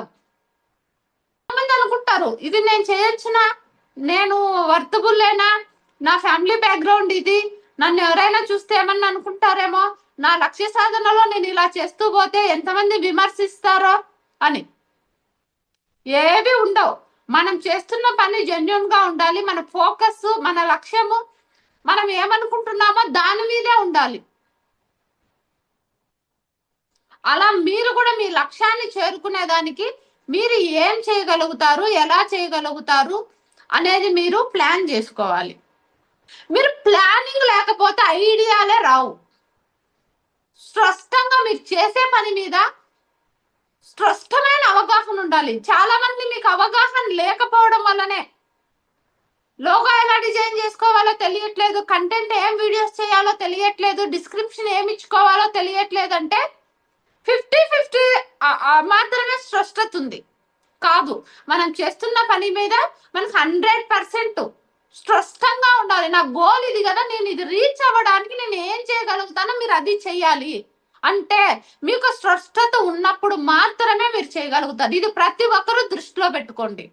మంది అనుకుంటారు ఇది నేను చేయొచ్చునా? నేను వర్తబుల్లేనా? నా ఫ్యామిలీ బ్యాక్గ్రౌండ్ ఇది. నన్ను ఎవరైనా చూస్తే ఏమన్నా అనుకుంటారేమో? నా లక్ష్య సాధనలో నేను ఇలా చేస్తూ పోతే ఎంతమంది విమర్శిస్తారో? అని. ఏవి ఉండవు. మనం చేస్తున్న పని జెన్యున్గా ఉండాలి. మన ఫోకస్ మన లక్ష్యము మనం ఏమనుకుంటున్నామో దాని మీదే ఉండాలి. అలా మీరు కూడా మీ లక్ష్యాన్ని చేరుకునేదానికి మీరు ఏం చేయగలుగుతారు ఎలా చేయగలుగుతారు అనేది మీరు ప్లాన్ చేసుకోవాలి. మీరు ప్లానింగ్ లేకపోతే ఐడియాలే రావు. స్పష్టంగా మీరు చేసే పని మీద స్పష్టమైన అవగాహన ఉండాలి. చాలా మంది మీకు అవగాహన లేకపోవడం వల్లనే. లోగో ఎలా డిజైన్ చేసుకోవాలో తెలియట్లేదు కంటెంట్ ఏం వీడియోస్ చేయాలో తెలియట్లేదు డిస్క్రిప్షన్ ఏమి ఇచ్చుకోవాలో తెలియట్లేదు అంటే మాత్రమే స్పష్టత ఉంది. కాదు మనం చేస్తున్న పని మీద మనకు హండ్రెడ్ పర్సెంట్ స్పష్టంగా ఉండాలి. నా గోల్ ఇది కదా నేను ఇది రీచ్ అవ్వడానికి నేను ఏం చేయగలుగుతానో మీరు అది చెయ్యాలి. అంటే మీకు స్పష్టత ఉన్నప్పుడు మాత్రమే మీరు చేయగలుగుతారు. ఇది ప్రతి ఒక్కరూ దృష్టిలో పెట్టుకోండి.